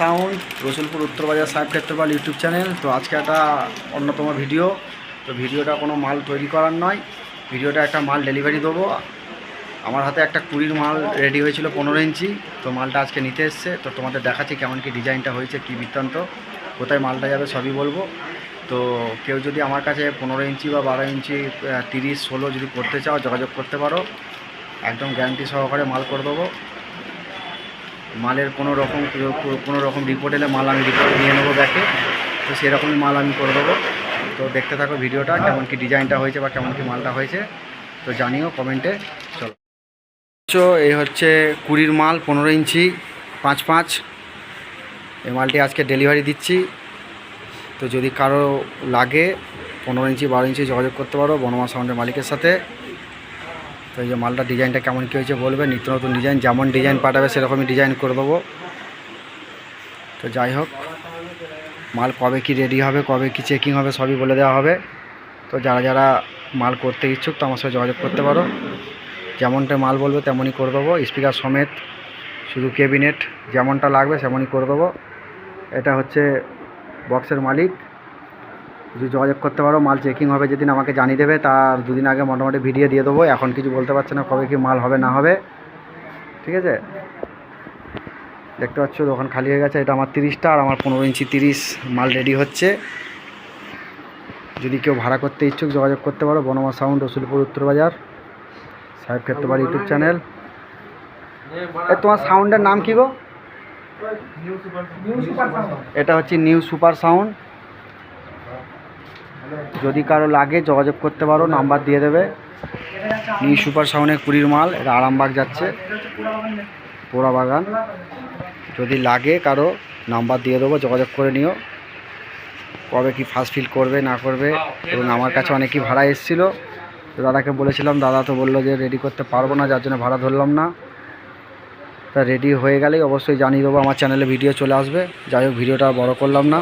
Sound Rasulpur উত্তরবাজার সাহেব Kshetrapal YouTube channel. তো আজকে একটা অন্যতম ভিডিও। তো ভিডিওটা কোনো মাল তৈরি করার নয়। ভিডিওটা একটা মাল ডেলিভারি দেবো। আমার হাতে একটা কুড়ির মাল রেডি হয়েছিল পনেরো ইঞ্চি। তো মালটা আজকে নিতে এসছে। তো তোমাদের দেখাচ্ছি কেমন কি ডিজাইনটা হয়েছে, কী বৃত্তান্ত, কোথায় মালটা যাবে সবই বলব। তো কেউ যদি আমার কাছে পনেরো ইঞ্চি বা বারো ইঞ্চি তিরিশ, ষোলো যদি করতে চাও, যোগাযোগ করতে পারো। একদম গ্যারান্টি সহকারে মাল করে দেবো। মালের কোনো রকম কোনো রকম রিপোর্ট এলে মাল আমি রিপোর্ট নিয়ে নেব ব্যাকে। তো সেরকমই মাল আমি করে দেবো। তো দেখতে থাকো ভিডিওটা, কেমন কি ডিজাইনটা হয়েছে বা কেমন কি মালটা হয়েছে। তো জানিও কমেন্টে, চলো। তো এই হচ্ছে কুড়ির মাল, পনেরো ইঞ্চি, পাঁচ পাঁচ। এই মালটি আজকে ডেলিভারি দিচ্ছি। তো যদি কারও লাগে, পনেরো ইঞ্চি, বারো ইঞ্চি যোগাযোগ করতে পারো বনমা সাউন্ডের মালিকের সাথে। তো এই যে মালটা ডিজাইনটা কেমন কী হয়েছে বলবে? নিত্য নতুন ডিজাইন, যেমন ডিজাইন পাঠাবে সেরকমই ডিজাইন করে দেবো। তো যাই হোক, মাল কবে কি রেডি হবে, কবে কি চেকিং হবে সবই বলে দেওয়া হবে। তো যারা যারা মাল করতে ইচ্ছুক তো আমার সাথে যোগাযোগ করতে পারো। যেমনটা মাল বলবে তেমনই করে দেবো। স্পিকার সমেত শুধু ক্যাবিনেট যেমনটা লাগবে সেমনই করে দেবো। এটা হচ্ছে বক্সের মালিক। যদি যোগাযোগ করতে পারো মাল চেকিং হবে যেদিন আমাকে জানিয়ে দেবে তার দুদিন আগে মোটামুটি ভিডিও দিয়ে দেবো এখন কিছু বলতে পারছে না কবে কি মাল হবে না হবে। ঠিক আছে? দেখতে পাচ্ছ দোকান খালি হয়ে গেছে এটা আমার তিরিশটা আর আমার পনেরো ইঞ্চি তিরিশ মাল রেডি হচ্ছে। যদি কেউ ভাড়া করতে ইচ্ছুক যোগাযোগ করতে পারো বনমা সাউন্ড রসুলপুর উত্তরবাজার সাহেব ক্ষেত্রবাড়ি ইউটিউব চ্যানেল এ তোমার সাউন্ডের নাম কি গো? এটা হচ্ছে নিউ সুপার সাউন্ড যদি কারও লাগে যোগাযোগ করতে পারো, নাম্বার দিয়ে দেবে। নিউ সুপার সাউন্ডের কুড়ির মাল, এটা আরামবাগ যাচ্ছে, পোড়া বাগান। যদি লাগে কারও, নাম্বার দিয়ে দেবো, যোগাযোগ করে নিও। কবে কি ফার্স্ট ফিল করবে, না করবে, এবং আমার কাছে অনেকই ভাড়া এসেছিল। তো দাদাকে বলেছিলাম, দাদা তো বলল যে রেডি করতে পারব না, যার জন্য ভাড়া ধরলাম না। তা রেডি হয়ে গেলেই অবশ্যই জানিয়ে দেবো, আমার চ্যানেলে ভিডিও চলে আসবে। যাই হোক ভিডিওটা বড় করলাম না।